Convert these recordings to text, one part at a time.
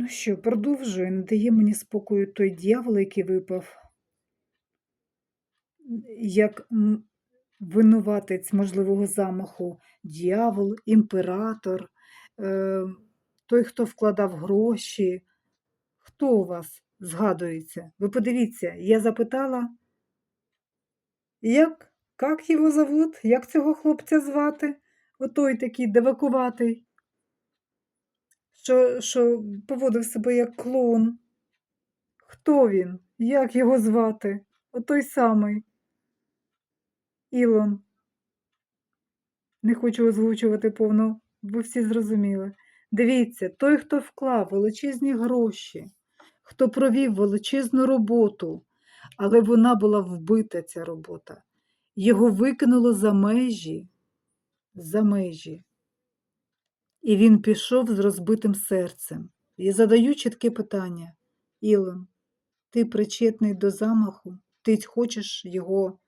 Ну що, продовжую, не дає мені спокою той дьявол, який випав. Як винуватець можливого замаху, дьявол, імператор, е, той, хто вкладав гроші. Хто у вас згадується? Ви подивіться, я запитала, як, як його зовут, як цього хлопця звати? Отой такий девакуватий, що, що поводив себе як клоун. Хто він? Як його звати? Отой самий. Ілон. Не хочу озвучувати повно, ви всі зрозуміли. Дивіться, той, хто вклав величезні гроші, хто провів величезну роботу, але вона була вбита, ця робота. Його викинуло за межі, за межі. І він пішов з розбитим серцем. І задаю чітке питання: Ілон, ти причетний до замаху, ти хочеш його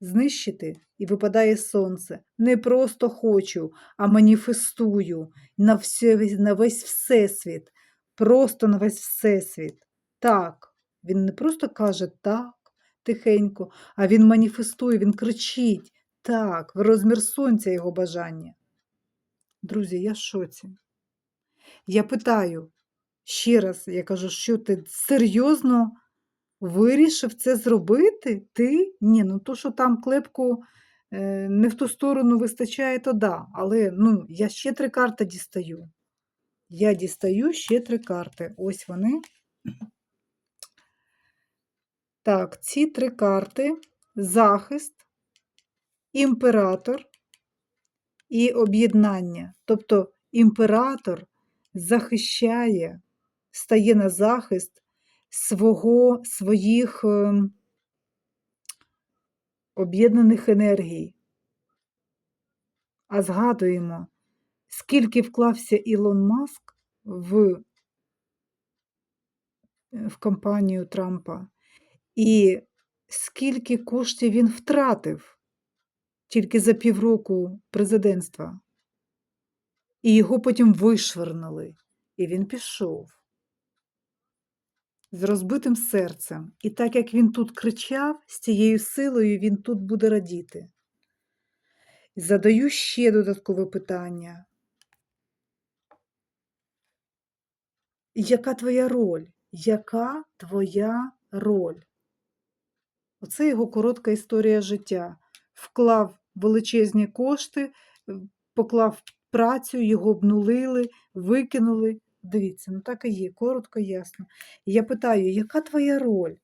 знищити, і випадає сонце. Не просто хочу, а маніфестую на, все, на весь всесвіт, просто на весь всесвіт. Так, він не просто каже так, тихенько, а він маніфестує, він кричить так, в розмір сонця його бажання. Друзі, я в шоці. Я питаю ще раз, я кажу, що ти серйозно вирішив це зробити? Ти? Ні, ну то, що там клепку е, не в ту сторону вистачає, то да. Але ну, я ще три карти дістаю. Я дістаю ще три карти. Ось вони. Так, ці три карти: захист, імператор і об'єднання. Тобто імператор захищає, стає на захист свого, своїх е, об'єднаних енергій. А згадуємо, скільки вклався Ілон Маск в, в кампанію Трампа, і скільки коштів він втратив тільки за півроку президентства. І його потім вишвернули, і він пішов з розбитим серцем. І так як він тут кричав, з цією силою він тут буде радіти. Задаю ще додаткове питання. Яка твоя роль? Яка твоя роль? Оце його коротка історія життя. Вклав величезні кошти, поклав працю, його обнулили, викинули. Дивіться, ну так і є, коротко, ясно. І я питаю, яка твоя роль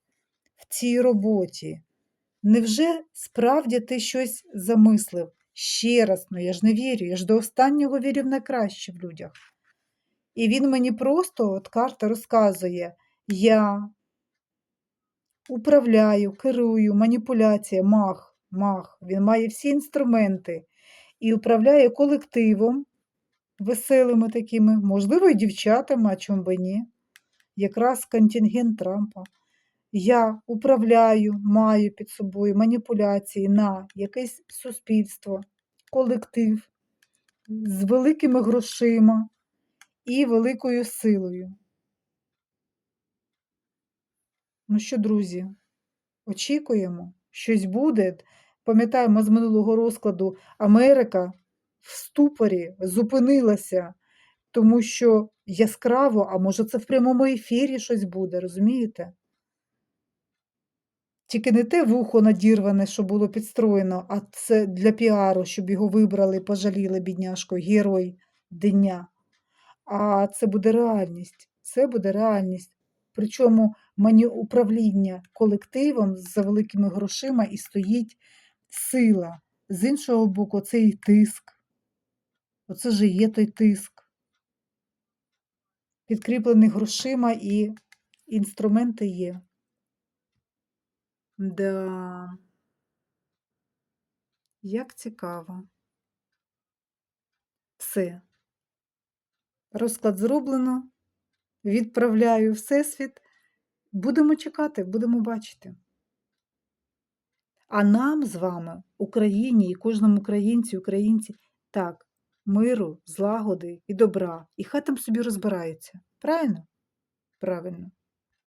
в цій роботі? Невже справді ти щось замислив? Ще раз, ну я ж не вірю, я ж до останнього вірю в найкраще в людях. І він мені просто, от карта розказує, я управляю, керую, маніпуляція, мах, мах. Він має всі інструменти і управляє колективом, веселими такими, можливо, і дівчатами, а чому би ні. Якраз контингент Трампа. Я управляю, маю під собою маніпуляції на якесь суспільство, колектив з великими грошима і великою силою. Ну що, друзі, очікуємо, щось буде. Пам'ятаємо з минулого розкладу Америка в ступорі зупинилася, тому що яскраво, а може, це в прямому ефірі щось буде, розумієте? Тільки не те вухо надірване, що було підстроєно, а це для піару, щоб його вибрали, пожаліли, бідняшко, герой дня. А це буде реальність. Це буде реальність. Причому мені управління колективом за великими грошима і стоїть сила. З іншого боку, це і тиск. Оце ж є той тиск. Підкріплений грошима і інструменти є. Да. Як цікаво. Все. Розклад зроблено. Відправляю Всесвіт. Будемо чекати, будемо бачити. А нам з вами, Україні і кожному українцю, українці, так, миру, злагоди і добра, і хай там собі розбираються. Правильно? Правильно.